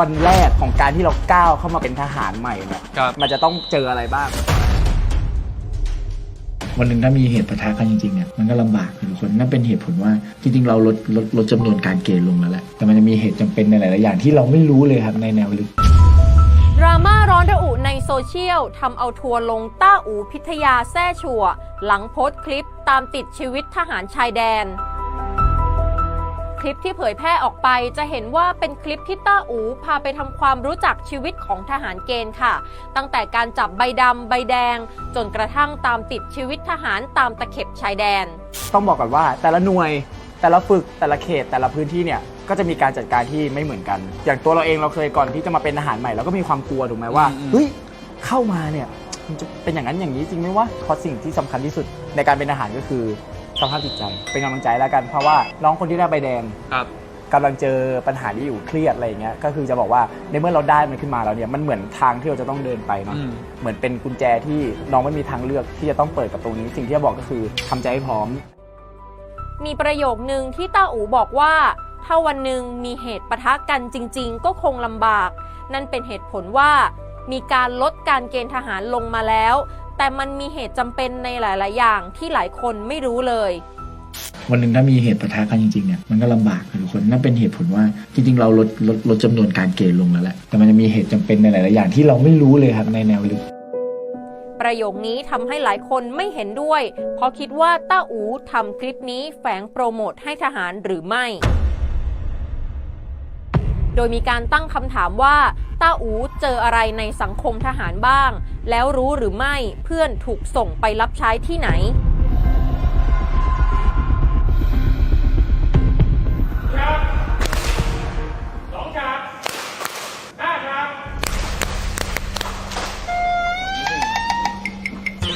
วันแรกของการที่เราก้าวเข้ามาเป็นทหารใหม่เนี่ยครับ มันจะต้องเจออะไรบ้าง วันหนึ่งถ้ามีเหตุปะทะกันจริงๆเนี่ยมันก็ลำบากนะทุกคนนั่นเป็นเหตุผลว่าจริงๆเราลดลดลดจำนวนการเกณฑ์ลงแล้วแหละแต่มันจะมีเหตุจำเป็นในหลายๆอย่างที่เราไม่รู้เลยครับในแนวลึก ดราม่าร้อนระอุในโซเชียลทำเอาทัวร์ลงต้าอูพิทยาแซ่ชัว หลังโพสต์คลิปตามติดชีวิตทหารชายแดน คลิปที่เผยแพร่ออกไป จะเห็นว่าเป็นคลิปที่ต้าอูพาไปทำความรู้จักชีวิตของทหารเกณฑ์ค่ะ ตั้งแต่การจับใบดำใบแดง จนกระทั่งตามติดชีวิตทหารตามตะเข็บชายแดน ต้องบอกก่อนว่าแต่ละหน่วยแต่ละฝึกแต่ละเขตแต่ละพื้นที่เนี่ยก็จะมีการจัดการที่ไม่เหมือนกัน อย่างตัวเราเองเราเคยก่อนที่จะมาเป็นทหารใหม่เราก็มีความกลัวถูกไหมว่าอืมเฮ้ยเข้ามาเนี่ยมันจะเป็นอย่างนั้นอย่างนี้จริงไหมวะเพราะสิ่งที่สำคัญที่สุดในการเป็นทหารก็คือ สภาพจิตใจ เป็นกำลังใจแล้วกัน เพราะว่าน้องคนที่ได้ใบแดงครับ กำลังเจอปัญหาที่อยู่เครียดอะไรอย่างเงี้ยก็คือจะบอกว่าในเมื่อเราได้มันขึ้นมาแล้วเนี่ยมันเหมือนทางที่เราจะต้องเดินไปเนาะอืม เหมือนเป็นกุญแจที่น้องไม่มีทางเลือกที่จะต้องเปิดกับตรงนี้ สิ่งที่จะบอกก็คือทำใจให้พร้อม มีประโยคนึงที่ต้าอูบอกว่า ถ้าวันหนึ่งมีเหตุปะทะกันจริง ๆ ก็คงลำบาก นั่นเป็นเหตุผลว่า มีการลดการเกณฑ์ทหารลงมาแล้ว แต่มันมีเหตุจำเป็นในหลาย ๆ อย่างที่หลายคนไม่รู้เลยวันหนึ่งถ้ามีเหตุปะทะกันจริงๆเนี่ยมันก็ลำบากนะทุกคนนั่นเป็นเหตุผลว่าจริงๆเราลดลดลดจำนวนการเกณฑ์ลงแล้วแหละแต่มันจะมีเหตุจำเป็นในหลายๆอย่างที่เราไม่รู้เลยครับในแนวลึกประโยคนี้ทำให้หลายคนไม่เห็นด้วย เพราะคิดว่าต้าอูทำคลิปนี้แฝงโปรโมทให้ทหารหรือไม่ โดยมีการตั้งคำถามว่าต้าอูเจออะไรในสังคมทหารบ้าง แล้วรู้หรือไม่เพื่อนถูกส่งไปรับใช้ที่ไหน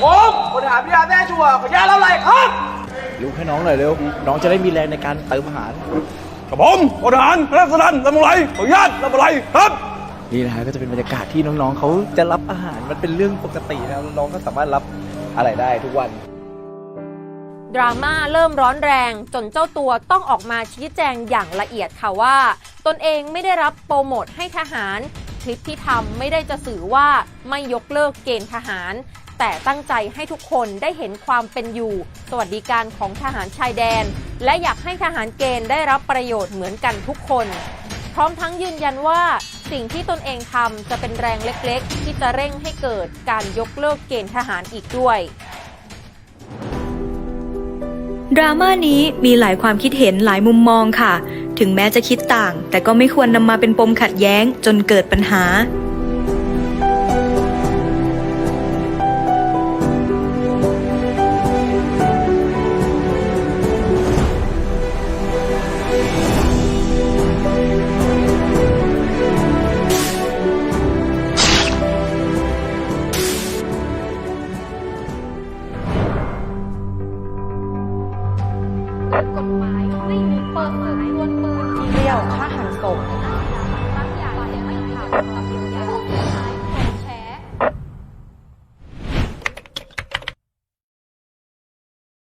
ผมคนถามพี่อาแม่ชัวร์ขออนุญาตเล่าอะไรครับลุกให้น้องหน่อยเร็ว น้องจะได้มีแรงในการเติมอาหาร กับผมพลทหารรัศดันลำไรขออนุญาตลำไรครับ นี่นะฮะก็จะเป็นบรรยากาศที่น้องๆเขาจะรับอาหารมันเป็นเรื่องปกตินะน้องๆก็สามารถรับอะไรได้ทุกวัน ดราม่าเริ่มร้อนแรงจนเจ้าตัวต้องออกมาชี้แจงอย่างละเอียดค่ะว่า ตนเองไม่ได้รับโปรโมทให้ทหาร คลิปที่ทำไม่ได้จะสื่อว่าไม่ยกเลิกเกณฑ์ทหาร แต่ตั้งใจให้ทุกคนได้เห็นความเป็นอยู่ สวัสดิการของทหารชายแดน และอยากให้ทหารเกณฑ์ได้รับประโยชน์เหมือนกันทุกคน พร้อมทั้งยืนยันว่าสิ่งที่ตนเองทำจะเป็นแรงเล็กๆ ที่จะเร่งให้เกิดการยกเลิกเกณฑ์ทหารอีกด้วยดราม่านี้มีหลายความคิดเห็นหลายมุมมองค่ะ ถึงแม้จะคิดต่าง แต่ก็ไม่ควรนำมาเป็นปมขัดแย้งจนเกิดปัญหา กฎหมายไม่มีเปิดเผยดวลปืนเรี่ยวฆ่าหันศพ